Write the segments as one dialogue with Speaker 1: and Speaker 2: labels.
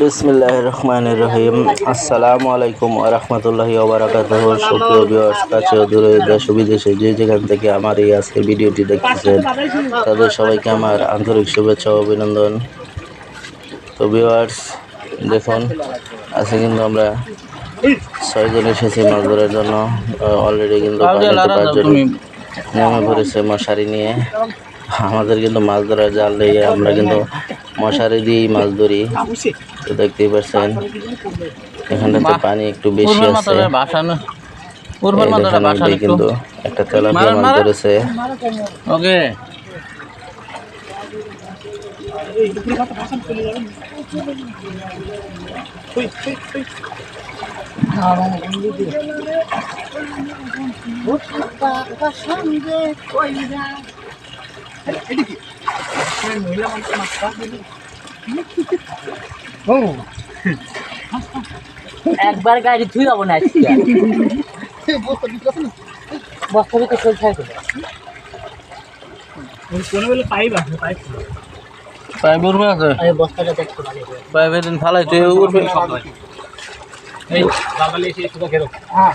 Speaker 1: বিসমিল্লাহ রহমান রহিম। আসসালামু আলাইকুম রহমতুল্লাহি ওবরাকাতুহ সুপ্রিয় ভিউয়ার্স কাছে দূরে দেশ বিদেশে যে যেখান থেকে আমার এই আজকে ভিডিওটি দেখতেছেন তাদের সবাইকে আমার আন্তরিক শুভেচ্ছা ও অভিনন্দন। তো ভিউয়ার্স দেখুন আজকে কিন্তু আমরা ছয়জন এসেছি মাছ ধরার জন্য অলরেডি কিন্তু নেমে পড়েছে মশারি নিয়ে। আমাদের কিন্তু মাছ ধরার জাল দিয়ে আমরা কিন্তু মশারি দিয়েই মাছ ধরি। তো দেখতেই পাচ্ছেন এখানটাতে পানি একটু বেশি আছে।
Speaker 2: বাসানো
Speaker 1: এই
Speaker 2: পূর্বের মাথাটা
Speaker 1: দেখেন
Speaker 2: বাসানো
Speaker 1: ওইটাই কিন্তু
Speaker 3: একবার গাড়ি ধুই যাব না আজকে। বস্তা ভিতরে চলছে থাকে
Speaker 2: পাইপ উঠবে আছে
Speaker 3: বস্তাটা দেখতে
Speaker 2: পাইপের দিন ফালাই তুই উঠবে আলামিন উপরে হয়,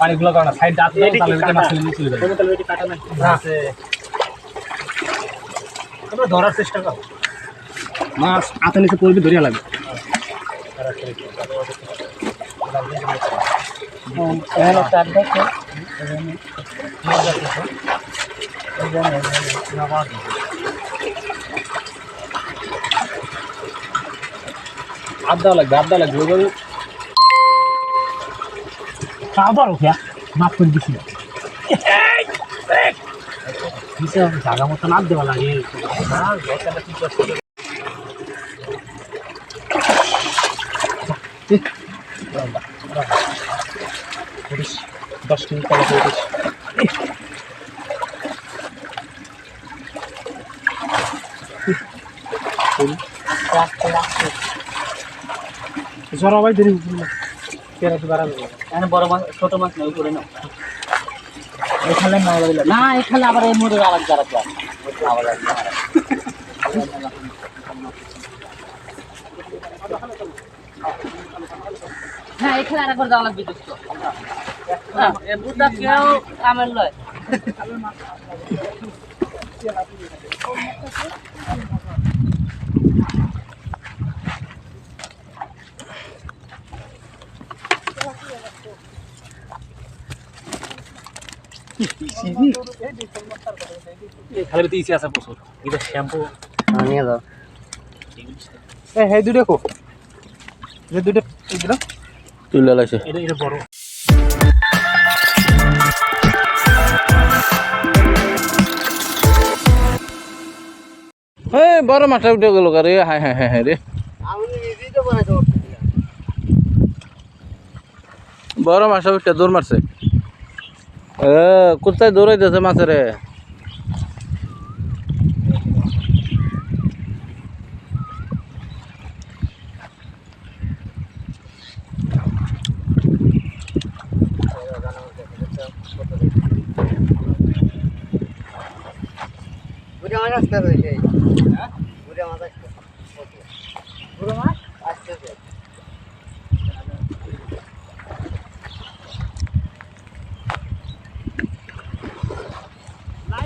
Speaker 4: পানিগুলো কারণ সাইড দাঁত দাও তাহলে ভিতরে মাছ নিয়ে চলে যাবে। তাহলে এটি কাটা না। আছে। তোমরা ধরার চেষ্টা করো। মাছ হাতে নিচে পড়বে ধরিয়া লাগবে।
Speaker 3: এখানে
Speaker 4: আড্ডা লাগবে আড্ডা লাগবে। আবার ওকে মাফ করে দিছি। জায়গা মতো নাপ দেওয়া লাগে। দশ মিনিট কলা করে
Speaker 3: রাখতে
Speaker 4: জরা ভাই দেরি তেরা তো
Speaker 3: এখানে বড় মাছ ছোট মাছ নয় করে নাও। এখানে না এখানে আবার এই মোড়ে আলাদা যারা তো আবার হ্যাঁ এখানে আরেকবার যাওয়া লাগবে দোস্ত হ্যাঁ, কামের লয়।
Speaker 4: খালি তো ইসে আছে প্রচুর। এটা শ্যাম্পু।
Speaker 3: নিয়ে যাও
Speaker 4: এ হ্যাঁ দুটো কো। যে দুটো এই দুটো
Speaker 2: তুলে লাগছে
Speaker 4: এটা এটা বড়।
Speaker 2: এই বড় মাছটা উঠে গেল রে। হ্যাঁ হ্যাঁ হ্যাঁ হ্যাঁ রে। বড় মাছটা উঠে দৌড় মারছে। কোথায় দৌড়াইতেছে মাছের? রে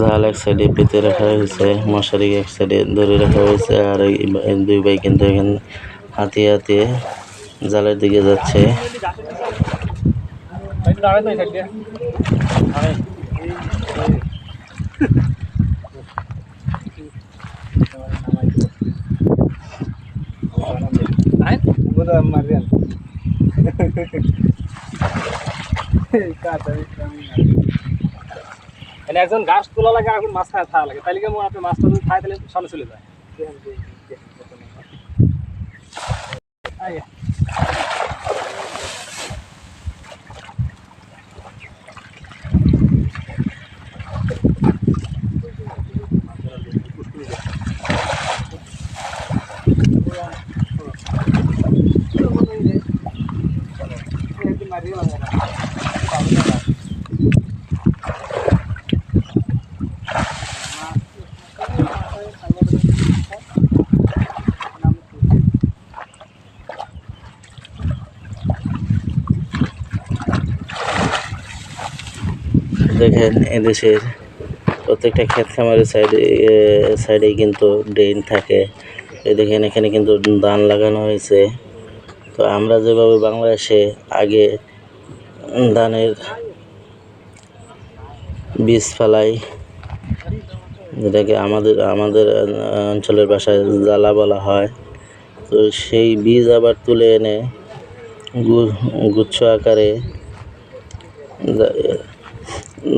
Speaker 1: জাল এক সাইডে পেতে রাখা হয়েছে মশারি এক সাইডে ধরে রাখা হয়েছে, আর দুই ভাই কিন্তু এখানে হাতিয়ে হাতিয়ে জালের দিকে যাচ্ছে।
Speaker 4: দাঁড়াই তো এই সাইড দিয়ে মারিয়ান মানে একজন গাছ তোলা লাগে এখন মাছ খায় থাকা লাগে। তাহলে কি মনে আপনি মাছটা যদি খায় তাহলে সামনে চলে যায়।
Speaker 1: দেখেন এদেশের প্রত্যেকটা ক্ষেত খামারের সাইডে সাইডেই কিন্তু ড্রেন থাকে। এই দেখেন এখানে কিন্তু ধান লাগানো হয়েছে। তো আমরা যেভাবে বাংলাদেশে আগে ধানের বীজ ফেলাই যেটাকে আমাদের আমাদের অঞ্চলের ভাষায় জ্বালা বলা হয়, তো সেই বীজ আবার তুলে এনে গুচ্ছ আকারে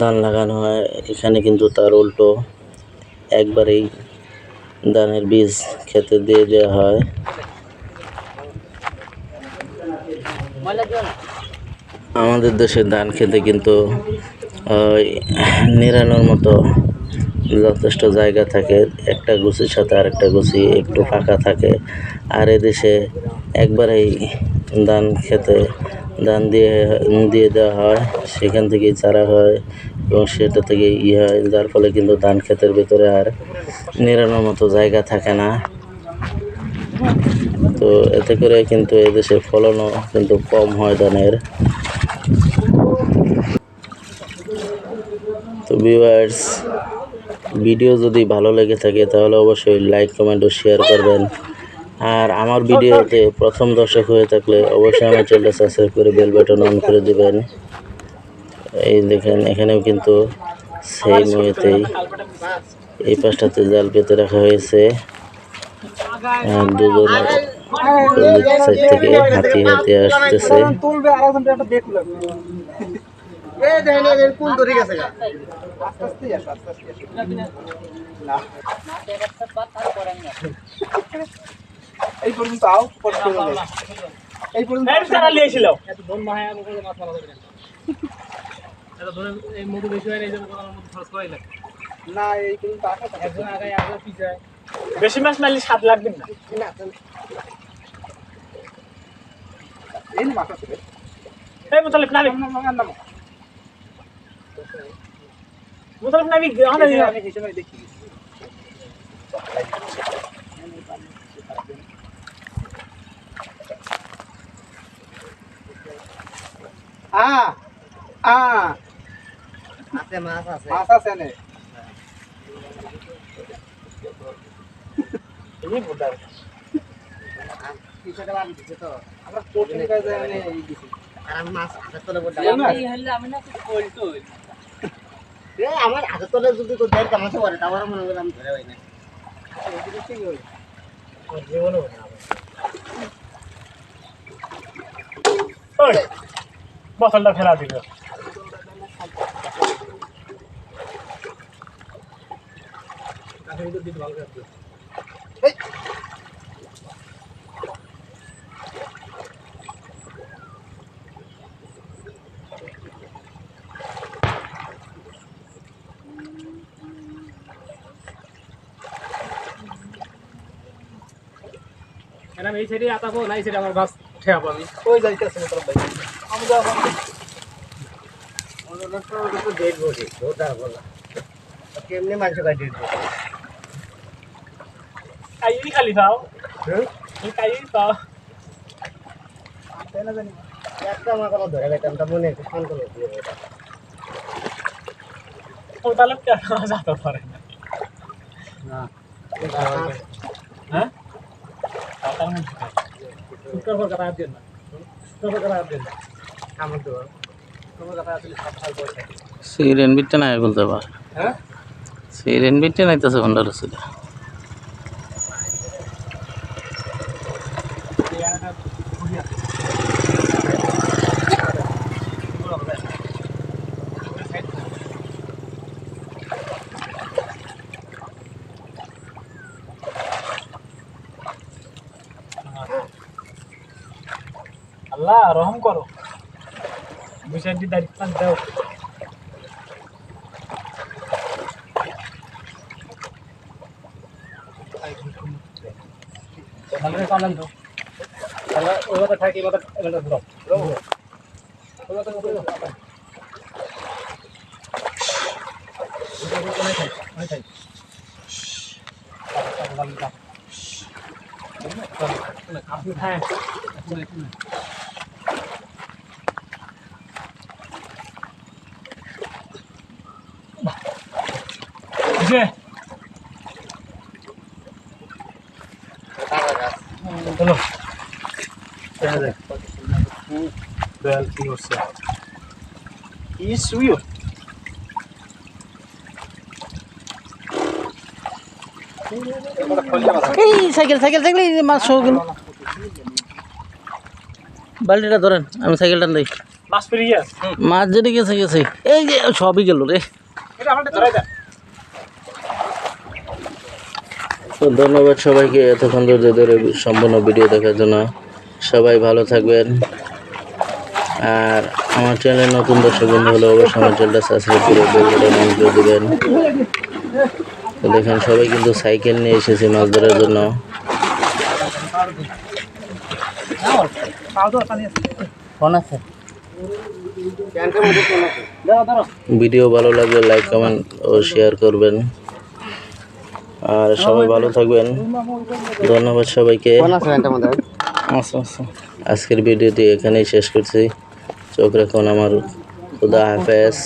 Speaker 1: ধান লাগানো হয়। এখানে কিন্তু তার উল্টো একবারেই ধানের বীজ খেতে দিয়ে দেওয়া হয়। আমাদের দেশে ধান খেতে কিন্তু নিরানোর মতো যথেষ্ট জায়গা থাকে। একটা গুছির সাথে আরেকটা গুছি একটু ফাঁকা থাকে। আর এদেশে একবারেই ধান খেতে ধান দিয়ে দিয়ে দেওয়া হয়। সেখান থেকেই চারা হয় এবং সেটা থেকে ই হয়। যার ফলে কিন্তু ধান ক্ষেতের ভিতরে আর নিরানোর মতো জায়গা থাকে না। তো এতে করে কিন্তু এদেশে ফলনও কিন্তু কম হয় ধানের। তো ভিউয়ার্স ভিডিও যদি ভালো লেগে থাকে তাহলে অবশ্যই লাইক কমেন্ট ও শেয়ার করবেন। আর আমার ভিডিওতে প্রথম দর্শক হয়ে থাকলে অবশ্যই আমার চ্যানেলটা সাবস্ক্রাইব করে বেল বাটন অন করে দেবেন এই দেখেন এখানেও কিন্তু সেই ওয়েতেই এই পাশটাতে জাল পেতে রাখা হয়েছে দুজন সাইড থেকে হাতি হাতি আসতেছে
Speaker 4: আস্তে আস্তে আসো আস্তে আস্তে আসো না এই পর্যন্ত আও পরে চলে যাবে। এই পর্যন্ত
Speaker 3: তারা লিয়েছিল এত ধন মাহায়া মুখে মাছ মারা যাবে না। এত ধরে এই মধু বেশি হয় না এই জন্য কোনো মধু খরচ করাই লাগে
Speaker 4: না এই পর্যন্ত আসো।
Speaker 3: একজন আগে একজন পিছায় বেশি মাছ মারলে স্বাদ লাগবে না।
Speaker 4: না, এই মাথা থেকে
Speaker 3: এই মুতালিফ নাবি
Speaker 4: নাম নাম নাম
Speaker 3: মুতালিফ নাবি আমাদের
Speaker 4: আমি হিসেবে দেখি। আ আ।
Speaker 3: আছে মাছ আছে।
Speaker 4: মাছ আছে নে? গেলাম দিছে তো। আমরা কোটিং কাজে এনে এই দিছি।
Speaker 3: আর আমি মাছ হাতে তোলে
Speaker 4: এই মাছ?
Speaker 3: আমি না
Speaker 4: এ আমার হাতে তোলে যদি তো দেড় কামাতে পারে তারপরে মনে করি আমি ধরে হই না।
Speaker 3: জীবনে ওই বসলটা ফেলা দিল। আমি এই সাইডে আতাবো না এই সাইডে আমার বাস ঠেয়াবো আমি?
Speaker 4: ওই যাইতেছে না তোর ভাই আমি যাব আমাদের তো দেখব ঠিক ওটা বলা
Speaker 5: কেমনি মাংস কাটি দিতে
Speaker 2: কাইরি খালি পাও কাইরি পাও
Speaker 5: একটা আমার কথা ধরে গেছে আমি করে
Speaker 2: কেন না দিন না শুক্র পর কথা দিন না
Speaker 6: সিরেন বিটে নাই বলতে পার।
Speaker 2: হ্যাঁ?
Speaker 6: সিরেন বিটে নাইতেছে ভন্ডার রসিদ
Speaker 2: আল্লাহ রহম করো। বিষয়টি দায়িত্ব দাও তাহলে পালন তো তাহলে ওই কথা থাকি কথা এটা ধরো ওই কথা ওই কথা আপনি খায় যে চলো। বেল কি হচ্ছে কি সুইও
Speaker 6: এই সাইকেল সাইকেল সাইকেল মাছ সহ গেল। বালতিটা ধরেন আমি সাইকেলটা দিই।
Speaker 2: মাছ
Speaker 6: যদি গেছে। গেছে এই যে সবই গেল রে
Speaker 2: এটা আমাদের ধরাই দেয়
Speaker 1: তো ধন্যবাদ সবাইকে এতক্ষণ ধৈর্য ধরে সম্পূর্ণ ভিডিও দেখার জন্য। সবাই ভালো থাকবেন। আর আমার চ্যানেলে নতুন দর্শক বন্ধু হলে অবশ্যই আমার চ্যানেলটা সাবস্ক্রাইব করে বেল বাটন অন করে দেবেন। তো দেখেন, সবাই কিন্তু সাইকেল নিয়ে এসেছে মাছ ধরার জন্য। ভিডিও ভালো লাগলে লাইক কমেন্ট ও শেয়ার করবেন। আর সবাই ভালো থাকবেন। ধন্যবাদ সবাইকে।
Speaker 6: আচ্ছা আচ্ছা
Speaker 1: আজকের ভিডিওটি এখানেই শেষ করছি। চোখ রাখুন আমার। খুদা হাফেজ।